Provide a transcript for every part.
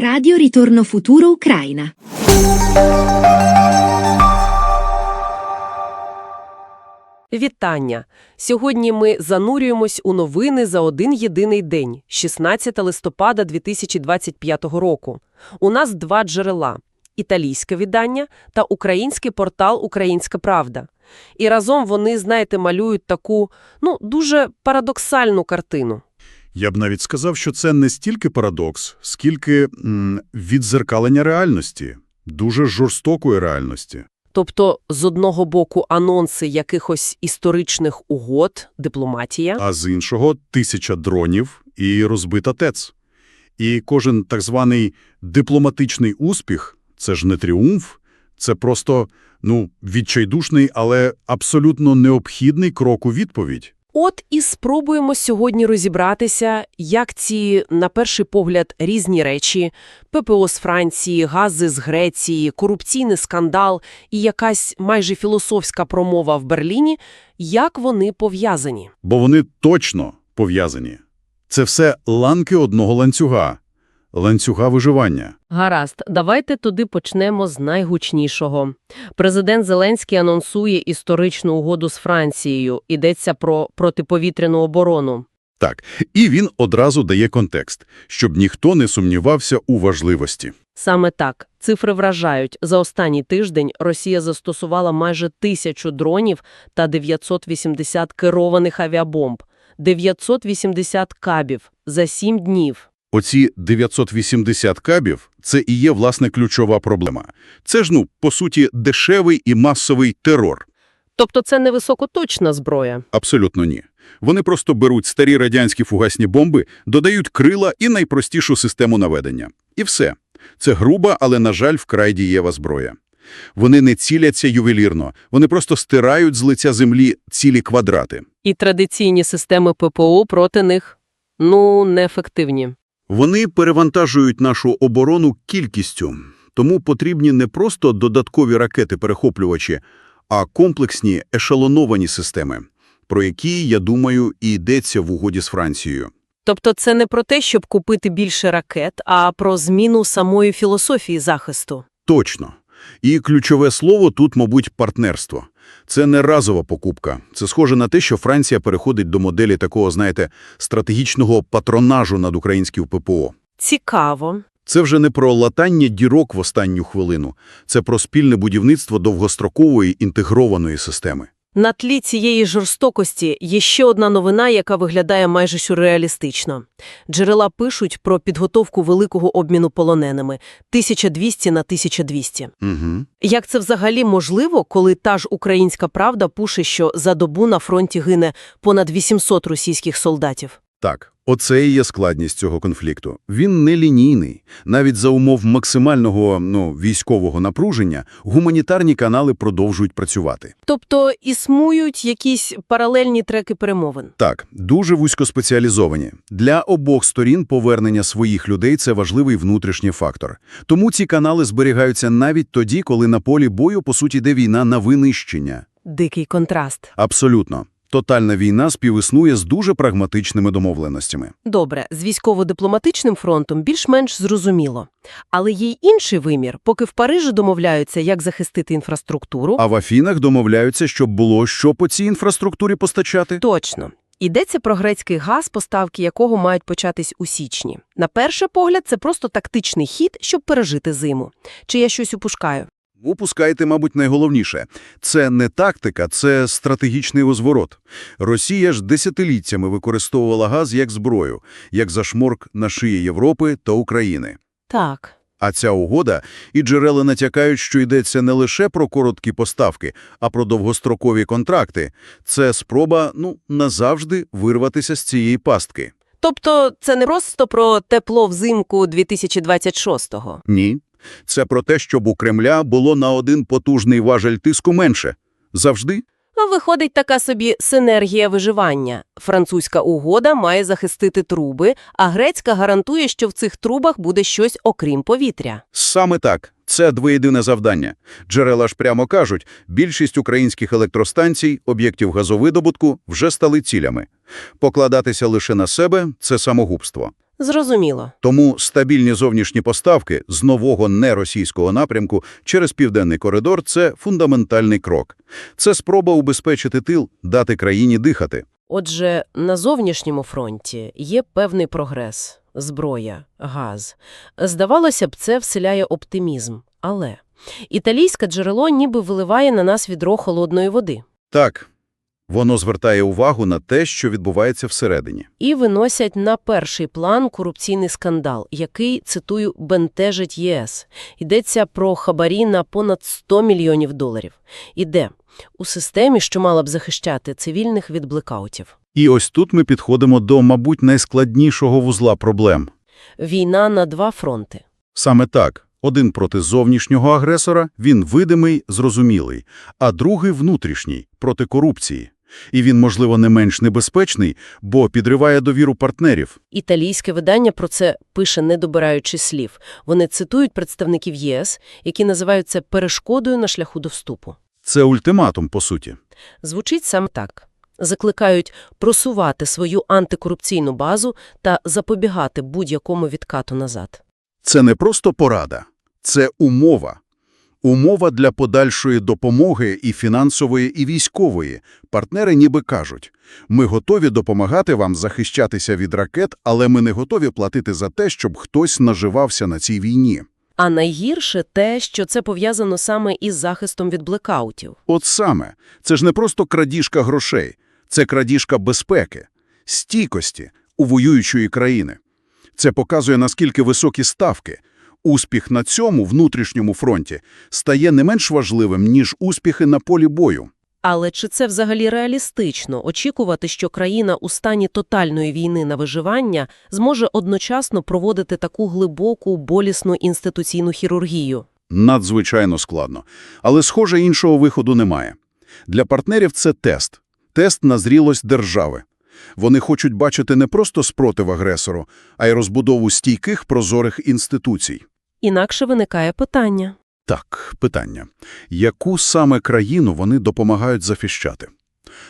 Radio Ritorno Futuro Ucraina. Вітання! Сьогодні ми занурюємось у новини за один єдиний день, 16 листопада 2025 року. У нас два джерела – італійське видання та український портал «Українська правда». І разом вони, знаєте, малюють таку, ну, дуже парадоксальну картину. Я б навіть сказав, що це не стільки парадокс, скільки м, відзеркалення реальності, дуже жорстокої реальності. Тобто, з одного боку, анонси якихось історичних угод, дипломатія, А з іншого – тисяча дронів і розбита ТЕЦ. І кожен так званий дипломатичний успіх – це ж не тріумф, це просто, ну, відчайдушний, але абсолютно необхідний крок у відповідь. От і спробуємо сьогодні розібратися, як ці, на перший погляд, різні речі – ППО з Франції, гази з Греції, корупційний скандал і якась майже філософська промова в Берліні – як вони пов'язані. Бо вони точно пов'язані. Це все ланки одного ланцюга – ланцюга виживання. Гаразд, давайте туди почнемо з найгучнішого. Президент Зеленський анонсує історичну угоду з Францією. Йдеться про протиповітряну оборону. Так, і він одразу дає контекст, щоб ніхто не сумнівався у важливості. Саме так. Цифри вражають. За останній тиждень Росія застосувала майже тисячу дронів та 980 керованих авіабомб. 980 кабів за сім днів. Оці 980 кабів – це і є, власне, ключова проблема. Це ж, ну, по суті, дешевий і масовий терор. Тобто це не високоточна зброя. Абсолютно ні. Вони просто беруть старі радянські фугасні бомби, додають крила і найпростішу систему наведення. І все. Це груба, але, на жаль, вкрай дієва зброя. Вони не ціляться ювелірно, вони просто стирають з лиця землі цілі квадрати. І традиційні системи ППО проти них, ну, неефективні. Вони перевантажують нашу оборону кількістю, тому потрібні не просто додаткові ракети-перехоплювачі, а комплексні ешелоновані системи, про які, я думаю, і йдеться в угоді з Францією. Тобто це не про те, щоб купити більше ракет, а про зміну самої філософії захисту. Точно. І ключове слово тут, мабуть, партнерство. Це не разова покупка. Це схоже на те, що Франція переходить до моделі такого, знаєте, стратегічного патронажу над українським ППО. Цікаво. Це вже не про латання дірок в останню хвилину. Це про спільне будівництво довгострокової інтегрованої системи. На тлі цієї жорстокості є ще одна новина, яка виглядає майже сюрреалістично. Джерела пишуть про підготовку великого обміну полоненими – 1200 на 1200. Угу. Як це взагалі можливо, коли та ж українська правда пуше, що за добу на фронті гине понад 800 російських солдатів? Так, оце і є складність цього конфлікту. Він не лінійний. Навіть за умов максимального ну, військового напруження гуманітарні канали продовжують працювати. Тобто існують якісь паралельні треки перемовин? Так, дуже вузькоспеціалізовані. Для обох сторін повернення своїх людей – це важливий внутрішній фактор. Тому ці канали зберігаються навіть тоді, коли на полі бою, по суті, йде війна на винищення. Дикий контраст. Абсолютно. Тотальна війна співіснує з дуже прагматичними домовленостями. Добре, з військово-дипломатичним фронтом більш-менш зрозуміло. Але є й інший вимір, поки в Парижі домовляються, як захистити інфраструктуру. А в Афінах домовляються, щоб було що по цій інфраструктурі постачати. Точно. Йдеться про грецький газ, поставки якого мають початись у січні. На перший погляд, це просто тактичний хід, щоб пережити зиму. Чи я щось упускаю? Упускаєте, мабуть, найголовніше. Це не тактика, це стратегічний розворот. Росія ж десятиліттями використовувала газ як зброю, як зашморк на шиї Європи та України. Так. А ця угода і джерела натякають, що йдеться не лише про короткі поставки, а про довгострокові контракти. Це спроба, ну, назавжди вирватися з цієї пастки. Тобто це не просто про тепло взимку 2026-го. Ні. Це про те, щоб у Кремля було на один потужний важель тиску менше. Завжди? Виходить така собі синергія виживання. Французька угода має захистити труби, а грецька гарантує, що в цих трубах буде щось окрім повітря. Саме так. Це двоєдине завдання. Джерела ж прямо кажуть, більшість українських електростанцій, об'єктів газовидобутку вже стали цілями. Покладатися лише на себе – це самогубство. Зрозуміло. Тому стабільні зовнішні поставки з нового неросійського напрямку через Південний коридор – це фундаментальний крок. Це спроба убезпечити тил, дати країні дихати. Отже, на зовнішньому фронті є певний прогрес – зброя, газ. Здавалося б, це вселяє оптимізм. Але італійське джерело ніби виливає на нас відро холодної води. Так, воно звертає увагу на те, що відбувається всередині. І виносять на перший план корупційний скандал, який, цитую, бентежить ЄС. Йдеться про хабарі на понад 100 мільйонів доларів. Іде у системі, що мала б захищати цивільних від блекаутів. І ось тут ми підходимо до, мабуть, найскладнішого вузла проблем. Війна на два фронти. Саме так. Один проти зовнішнього агресора, він видимий, зрозумілий, а другий внутрішній, проти корупції. І він, можливо, не менш небезпечний, бо підриває довіру партнерів. Італійське видання про це пише, не добираючи слів. Вони цитують представників ЄС, які називають це перешкодою на шляху до вступу. Це ультиматум, по суті. Звучить саме так. Закликають просувати свою антикорупційну базу та запобігати будь-якому відкату назад. Це не просто порада, це умова. Умова для подальшої допомоги і фінансової, і військової. Партнери ніби кажуть, ми готові допомагати вам захищатися від ракет, але ми не готові платити за те, щоб хтось наживався на цій війні. А найгірше те, що це пов'язано саме із захистом від блекаутів. От саме, це ж не просто крадіжка грошей, це крадіжка безпеки, стійкості у воюючої країни. Це показує, наскільки високі ставки. Успіх на цьому внутрішньому фронті стає не менш важливим, ніж успіхи на полі бою. Але чи це взагалі реалістично очікувати, що країна у стані тотальної війни на виживання зможе одночасно проводити таку глибоку, болісну інституційну хірургію? Надзвичайно складно. Але, схоже, іншого виходу немає. Для партнерів це тест. Тест на зрілость держави. Вони хочуть бачити не просто спротив агресору, а й розбудову стійких прозорих інституцій. Інакше виникає питання. Так, питання. Яку саме країну вони допомагають захищати?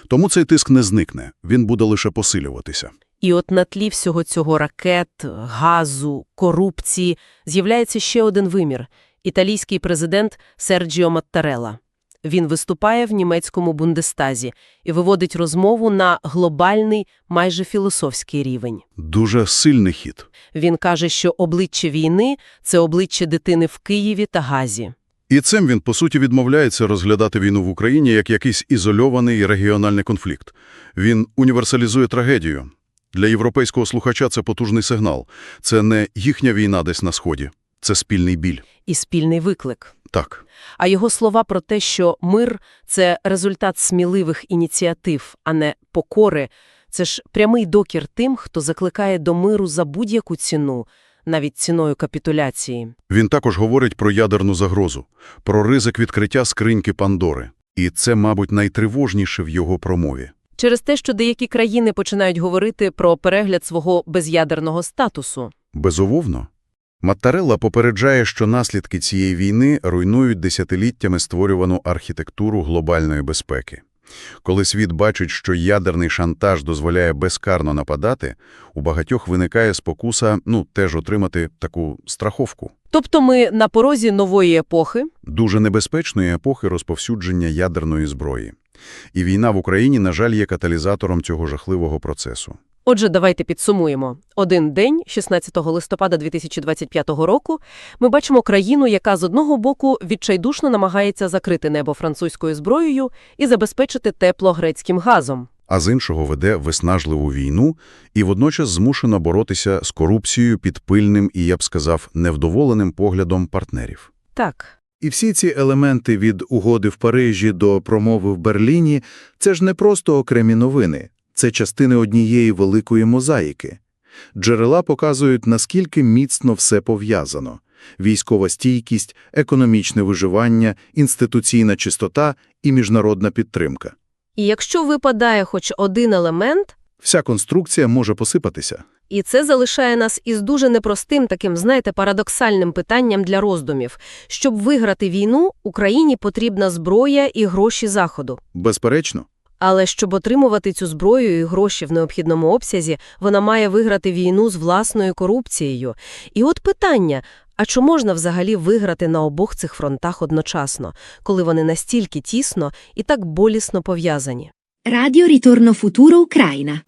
Тому цей тиск не зникне, він буде лише посилюватися. І от на тлі всього цього ракет, газу, корупції з'являється ще один вимір – італійський президент Серджіо Маттарелла. Він виступає в німецькому Бундестазі і виводить розмову на глобальний, майже філософський рівень. Дуже сильний хід. Він каже, що обличчя війни – це обличчя дитини в Києві та Газі. І цим він, по суті, відмовляється розглядати війну в Україні як якийсь ізольований регіональний конфлікт. Він універсалізує трагедію. Для європейського слухача це потужний сигнал. Це не їхня війна десь на Сході. Це спільний біль. І спільний виклик. Так. А його слова про те, що мир – це результат сміливих ініціатив, а не покори, це ж прямий докір тим, хто закликає до миру за будь-яку ціну, навіть ціною капітуляції. Він також говорить про ядерну загрозу, про ризик відкриття скриньки Пандори. І це, мабуть, найтривожніше в його промові. Через те, що деякі країни починають говорити про перегляд свого без'ядерного статусу. Безумовно. Маттарелла попереджає, що наслідки цієї війни руйнують десятиліттями створювану архітектуру глобальної безпеки. Коли світ бачить, що ядерний шантаж дозволяє безкарно нападати, у багатьох виникає спокуса, ну, теж отримати таку страховку. Тобто ми на порозі нової епохи, Дуже небезпечної епохи розповсюдження ядерної зброї. І війна в Україні, на жаль, є каталізатором цього жахливого процесу. Отже, давайте підсумуємо. Один день, 16 листопада 2025 року, ми бачимо країну, яка з одного боку відчайдушно намагається закрити небо французькою зброєю і забезпечити тепло грецьким газом. а з іншого веде виснажливу війну і водночас змушено боротися з корупцією під пильним і, я б сказав, невдоволеним поглядом партнерів. Так, І всі ці елементи від угоди в Парижі до промови в Берліні – це ж не просто окремі новини, це частини однієї великої мозаїки. Джерела показують, наскільки міцно все пов'язано – військова стійкість, економічне виживання, інституційна чистота і міжнародна підтримка. і якщо випадає хоч один елемент, Вся конструкція може посипатися. І це залишає нас із дуже непростим таким, знаєте, парадоксальним питанням для роздумів. Щоб виграти війну, Україні потрібна зброя і гроші Заходу. Безперечно. Але щоб отримувати цю зброю і гроші в необхідному обсязі, вона має виграти війну з власною корупцією. І от питання, а чи можна взагалі виграти на обох цих фронтах одночасно, коли вони настільки тісно і так болісно пов'язані? Радіо Ріторно Футуро Ucraina.